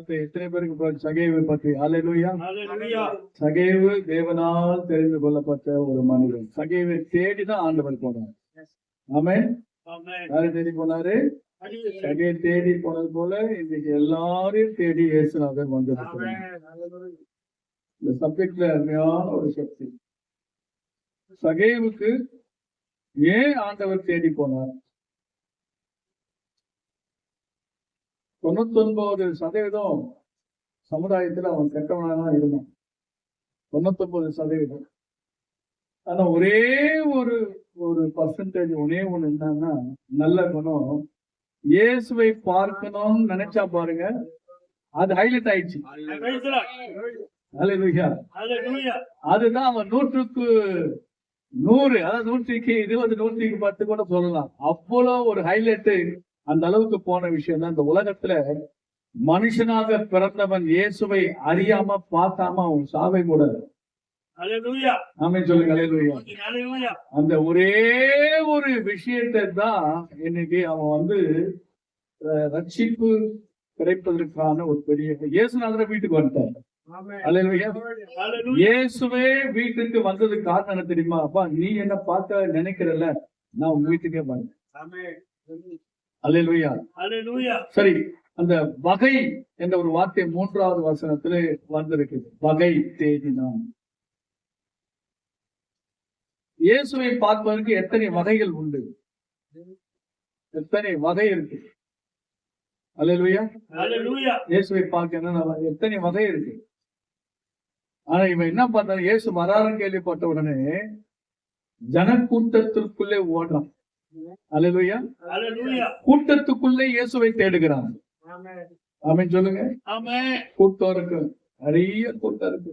வார்த்தை எத்தனை பேருக்கு இப்போ சகைவை பற்றி? அலையிலுயா Hallelujah. சகைவு தேவனால் தெரிந்து கொள்ளப்பட்ட ஒரு மனிதன். சகைவை தேடி தான் ஆண்டவர் போனார். யாரை தேடி போனாரு. சகையை தேடி போனது போல இன்னைக்கு எல்லாரையும் தேடி இயேசுநாதர் வந்திருக்கிறார். இந்த சப்ஜெக்ட்ல அருமையான ஒரு சக்தி. சகைவுக்கு ஏன் ஆண்டவர் தேடி போனார்? தொண்ணூத்தொன்பது சதவீதம் சமுதாயத்துல அவன் கெட்டவனாக இருந்தான். தொண்ணூத்தொன்பது சதவீதம். ஆனா ஒரே ஒரு ஒரு பர்சன்டேஜ் ஒரே ஒண்ணு என்னன்னா நல்ல குணம். இயேசுவை பார்க்கணும்னு நினைச்சா பாருங்க அது ஹைலைட் ஆயிடுச்சு. அதுதான் அவன் நூற்றுக்கு நூறு அதாவது நூற்றுக்கு இருபது நூற்றுக்கு பத்து கூட சொல்லலாம். அவ்வளவு ஒரு ஹைலைட் அந்த அளவுக்கு போன விஷயம் தான் இந்த உலகத்துல மனுஷனாக பிறந்தவன் இயேசுவை அறியாம பார்க்காம அவன் சாவை கூட. அந்த ஒரே ஒரு விஷயத்தை தான் இன்னைக்கு அவன் வந்து ரட்சிப்பு கிடைப்பதற்கான ஒரு பெரிய இயேசுநாதர வீட்டுக்கு Hallelujah. இயேசுவே வீட்டுக்கு வந்ததுக்கு காரணம் என்ன தெரியுமா? அப்பா நீ என்ன பார்க்க நினைக்கிறல்ல? நான் உங்க வீட்டுக்கே வரேன். அல்லேலூயா. சரி அந்த வகை என்ற ஒரு வார்த்தை மூன்றாவது வசனத்துல வந்திருக்குது வகை தேடினான். இயேசுவை பார்ப்பதற்கு எத்தனை வகைகள் உண்டு? எத்தனை வகை இருக்கு? அல்லேலூயா. இயேசுவை பார்க்க வகை- எத்தனை வகை இருக்கு? ஆனா இவன் என்ன பண்ணான் இயேசு வராருன்னு கேள்விப்பட்ட உடனே ஜனக்கூட்டத்திற்குள்ளே ஓடுறான். அல்லேலூயா Hallelujah. கூட்டத்துக்குள்ளே இயேசுவை தேடுகிறான். ஆமென் சொல்லுங்க. கூட்டம் இருக்கு. நிறைய கூட்டம் இருக்கு.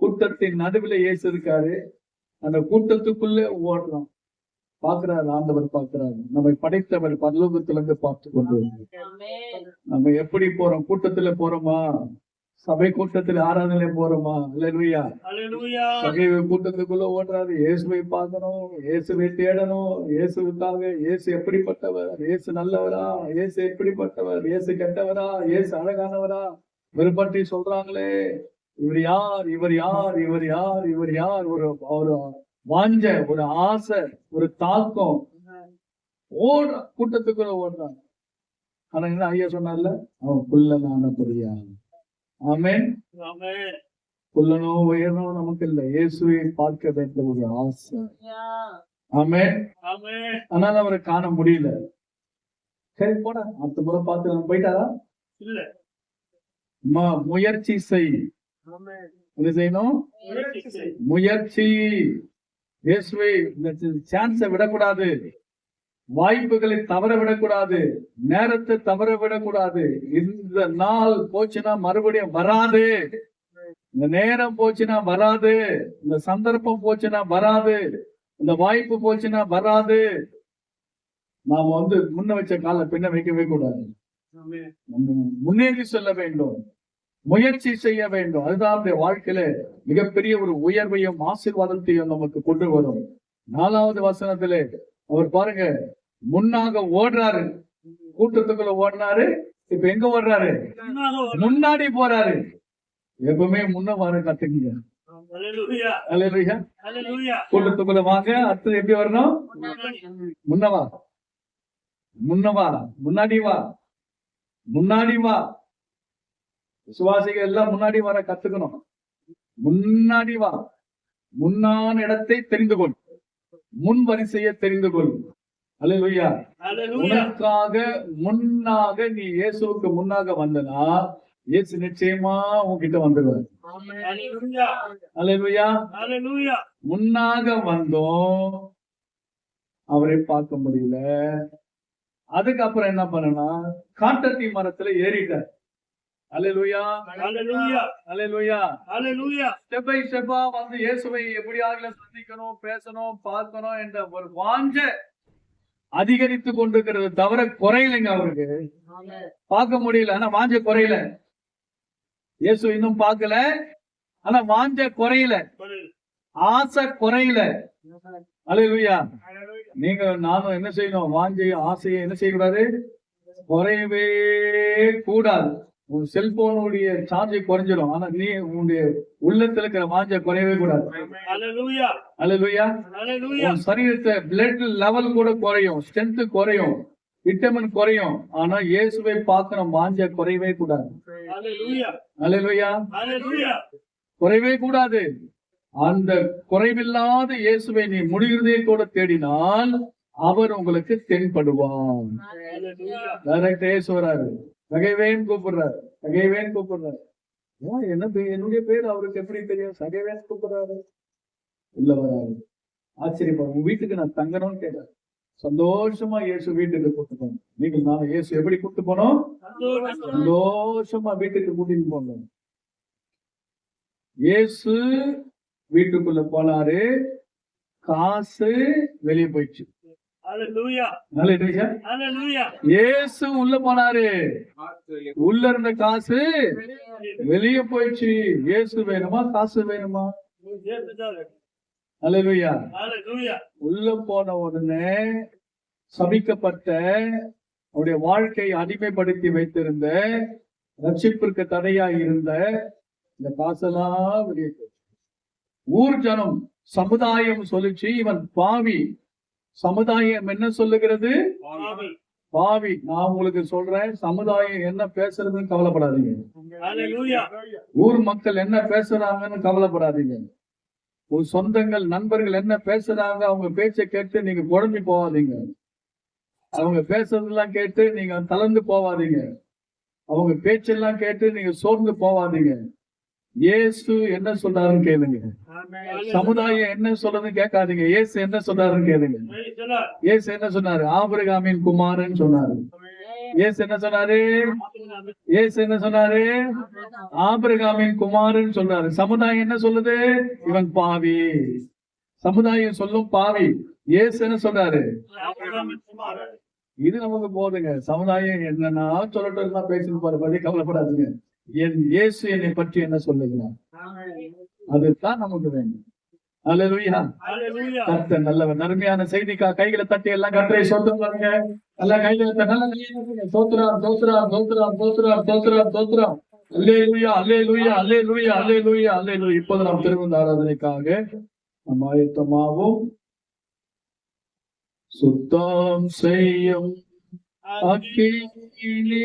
கூட்டத்தின் நடுவுல இயேசு இருக்காரு. அந்த கூட்டத்துக்குள்ளே ஓடுறான். பாக்குறாரு ஆண்டவர் பாக்குறாரு நம்மை படைத்தவர் பரலோகத்துல இருந்து பார்த்து கொண்டு நம்ம எப்படி போறோம்? கூட்டத்துல போறோமா? சபை கூட்டத்துல ஆராதனை போறோமா? இல்லையா. சகை கூட்டத்துக்குள்ள ஓடுறாரு. இயேசுவை பார்க்கணும். இயேசுவை தேடணும். இயேசுவுக்காக இயேசு எப்படிப்பட்டவர்? இயேசு நல்லவரா? இயேசு எப்படிப்பட்டவர்? இயேசு கெட்டவரா? இயேசு அழகானவரா? இவர் பற்றி சொல்றாங்களே. இவர் யார்? இவர் யார்? இவர் யார்? இவர் யார்? ஒரு ஒரு வாஞ்ச ஒரு ஆசை ஒரு தாக்கம். ஓடுற கூட்டத்துக்குள்ள ஓடுறான் ஆனா என்ன ஐயா சொன்னார்ல? அவன் குள்ளனான புரியா. ஆமென். உயரனோ நமக்கு இல்ல இயேசுவை பார்க்க வேண்டிய ஒரு ஆசை. ஆமென். Amen. ஆனால அவரை காண முடியல. சரி போடா. அடுத்த முறை பார்த்து நம்ம போயிட்டாரா? இல்ல. ம- முயற்சி செய். என்ன செய்யணும்? முயற்சி செய். முயற்சி. இயேசுவை இந்த சான்ஸை விடக்கூடாது. வாய்ப்புகளை தவற விடக்கூடாது நேரத்தை தவற விடக்கூடாது இந்த நாள் போச்சுன்னா மறுபடியும் வராது. இந்த நேரம் போச்சுன்னா வராது. இந்த சந்தர்ப்பம் போச்சுன்னா வராது. இந்த வாய்ப்பு போச்சுன்னா வராது. நாம வந்து முன்ன வச்ச கால பின்ன வைக்கவே கூடாது. முன்னேறி செல்ல வேண்டும். முயற்சி செய்ய வேண்டும். அதுதான் நம்முடைய வாழ்க்கையில மிகப்பெரிய ஒரு உயர்வையும் ஆசீர்வாதத்தையும் நமக்கு கொண்டு வரும். நாலாவது வசனத்திலே அவர் பாருங்க முன்னாக ஓடுறாரு. கூட்டத்துக்குள்ள ஓடினாரு இப்ப எங்க ஓடுறாரு. முன்னாடி போறாரு. எப்பவுமே முன்ன வர கத்துக்குங்க. கூட்டத்துக்குள்ள வாங்க. அடுத்தது எப்படி வரணும்? முன்னவா முன்னவா முன்னாடி வா. முன்னாடி வா. விசுவாசிகள் எல்லாம் முன்னாடி வர கத்துக்கணும். முன்னாடி வா. முன்னான இடத்தை தெரிந்து கொள். முன் வரிசையை தெரிந்து கொள். Hallelujah. உனக்காக முன்னாக நீ இயேசுவுக்கு முன்னாக வந்தனா இயேசு நிச்சயமா உன்கிட்ட வந்துடுவார் Hallelujah. முன்னாக வந்தோம். அவரை பார்க்க முடியல. அதுக்கப்புறம் என்ன பண்ணனா காட்டத்தி மரத்துல ஏறிட்டார். வந்து இயேசுவை எப்படியாக சந்திக்கணும் பேசணும் பார்க்கணும் என்ற ஒரு வாஞ்ச அதிகரித்து கொண்டிருக்கிறது தவிர குறையலைங்க அவருக்கு. பார்க்க முடியல. ஆனா வாஞ்ச குறையல. இயேசு இன்னும் பார்க்கல. ஆனா வாஞ்ச குறையல. ஆசை குறையல. அலையலுயா. நீங்க நானும் என்ன செய்யணும்? வாஞ்சையும் ஆசையும் என்ன செய்யக்கூடாது? குறையவே கூடாது. உன் செல்போனுடைய சார்ஜ் குறைஞ்சிரும். ஆனா நீ உன்னுடைய உள்ளத்துல இருக்கிற வாஞ்ச குறையவே கூடாது. உன் சரீரத்தை பிளட் லெவல் கூட குறையும் ஸ்ட்ரென்த் குறையும் விட்டமின் குறையும். ஆனா இயேசுவை பார்க்கிற வாஞ்ச குறையவே கூடாது. Hallelujah. குறையவே கூடாது. அந்த குறைவில்லாத இயேசுவை நீ முடிகிறதே கூட தேடினால் அவர் உங்களுக்கு Hallelujah. டைரக்ட் இயேசு வராரு. சகைவேன் கூப்பிடுறாரு. சகைவேன் கூப்பிடுறாரு. ஏன் என்ன என்னுடைய பேர் அவருக்கு எப்படி தெரியும்? சகைவேன் கூப்பிடுறாரு. உள்ள வராரு ஆச்சரியப்படும் உங்க வீட்டுக்கு நான் தங்கணும்னு கேட்டாரு சந்தோஷமா இயேசு வீட்டுக்கு கூட்டு போனோம். நீங்க நான் இயேசு எப்படி கூட்டு போனோம்? சந்தோஷமா வீட்டுக்கு கூட்டிட்டு போனோம். இயேசு வீட்டுக்குள்ள போனாரு. காசு வெளியே போயிடுச்சு. இயேசு உள்ள போனாரு. உள்ள இருந்த காசு வெளியே. போயிடுச்சு. இயேசு வேணுமா? காசு வேணுமா? Hallelujah. உள்ள போன உடனே சபிக்கப்பட்ட அவருடைய வாழ்க்கையை அடிமைப்படுத்தி வைத்திருந்த ரட்சிப்பிற்கு தடையா இருந்த இந்த காசெல்லாம் வெளியே போச்சு. ஊர் ஜனம் சமுதாயம் சொல்லிச்சு இவன் பாவி. சமுதாயம் என்ன சொல்லுகிறது. பாவி. நான் உங்களுக்கு சொல்றேன் சமுதாயம் என்ன பேசுறதுன்னு கவலைப்படாதீங்க. ஊர் மக்கள் என்ன பேசுறாங்கன்னு கவலைப்படாதீங்க. உன் சொந்தங்கள் நண்பர்கள் என்ன பேசுறாங்க அவங்க பேச்சை கேட்டு நீங்க குழம்பி போகாதீங்க. அவங்க பேசுறதெல்லாம் கேட்டு நீங்க தளர்ந்து போகாதீங்க. அவங்க பேச்செல்லாம் கேட்டு நீங்க சோர்ந்து போகாதீங்க. இயேசு என்ன சொல்றாருன்னு கேளுங்க. சமுதாயம் என்ன சொல்றதுன்னு கேட்காதீங்க. இயேசு என்ன சொல்றாருன்னு கேளுங்க. இயேசு என்ன சொன்னாரு? ஆபிரகாமின் குமாரன் சொன்னாரு. இயேசு என்ன சொன்னாரு? இயேசு என்ன சொன்னாரு? ஆபிரகாமின் குமாரன் சொல்றாரு சமுதாயம் என்ன சொல்லுது? இவன் பாவி. சமுதாயம் சொல்லும் பாவி. இயேசு என்ன சொல்றாரு. இது நமக்கு போதுங்க. சமுதாயம் என்னன்னா சொல்லட்டும் பேசிட்டு போற பத்தி கவலைப்படாதுங்க. இயேசு என்னை பற்றி என்ன சொல்லுகிறார்? அதுதான் நமக்கு வேண்டும். அல்லேலூயா Hallelujah. கர்த்தர் நல்லவர். நன்மையான செய்திக்கா கைகளை தட்டி எல்லாம் சொந்தம் பாருங்க. எல்லாம் தட்டி நல்ல சோத்திரம் சோத்திரம் சோத்திரம் சோத்திரம் அல்லேலூயா அல்லேலூயா அல்லேலூயா அல்லேலூயா அல்லேலூயா இப்போது நாம் திருவந்த ஆராதனைக்காக நம் ஆயத்தமாவோம் சுத்தம் செய்யும் அக்கினி